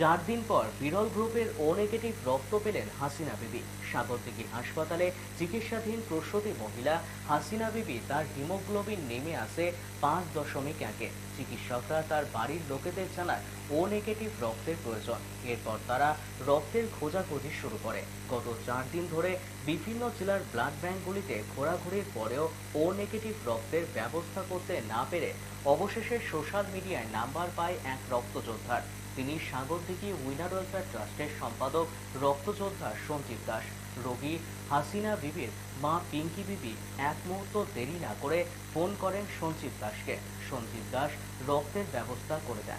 চার দিন পর বিরল গ্রুপের ও নেগেটিভ রক্ত পেলেন হাসিনা বিবি। সাগরদিঘি হাসপাতালে চিকিৎসাধীন প্রসূতি মহিলা, হাসিনা বিবি তার হিমোগ্লোবিন নেমে আসে পাঁচ দশমিক একে। চিকিৎসকরা তার বাড়ির লোকেদের জানায় ও নেগেটিভ রক্তের প্রয়োজন। এরপর তারা রক্তের খোঁজাখুঁজি শুরু করে। গত চার দিন ধরে বিভিন্ন জেলার ব্লাড ব্যাংকগুলিতে ঘোরাঘুরির পরেও ও নেগেটিভ রক্তের ব্যবস্থা করতে না পেরে অবশেষে সোশ্যাল মিডিয়ায় নাম্বার পায় এক রক্তযোদ্ধার। তিনি সাগরদিঘি উইনার ওয়েলফেয়ার ট্রাস্টের সম্পাদক রক্তযোদ্ধা সঞ্জীব দাস। রোগী হাসিনা বিবির মা পিঙ্কি বিবি এক মুহূর্ত দেরি না করে ফোন করেন সঞ্জীব দাসকে। সঞ্জীব দাস রক্তের ব্যবস্থা করে দেন।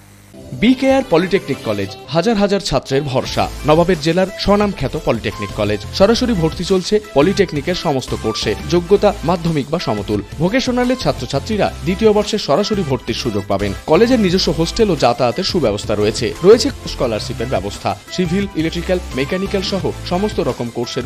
বিকেআর পলিটেকনিক কলেজ হাজার হাজার ছাত্রের ভরসা। নবাবের জেলার স্বনামখ্যাত পলিটেকনিক কলেজ। সরাসরি ভর্তি চলছে পলিটেকনিকের সমস্ত কোর্সে। যোগ্যতা, মাধ্যমিক বা সমতুল। ভোকেশনালের ছাত্রছাত্রীরা দ্বিতীয় বর্ষে সরাসরি ভর্তির সুযোগ পাবেন। কলেজের নিজস্ব হোস্টেল ও যাতায়াতের সুব্যবস্থা রয়েছে। রয়েছে স্কলারশিপের ব্যবস্থা। সিভিল, ইলেকট্রিক্যাল, মেকানিক্যাল সহ সমস্ত রকম কোর্সের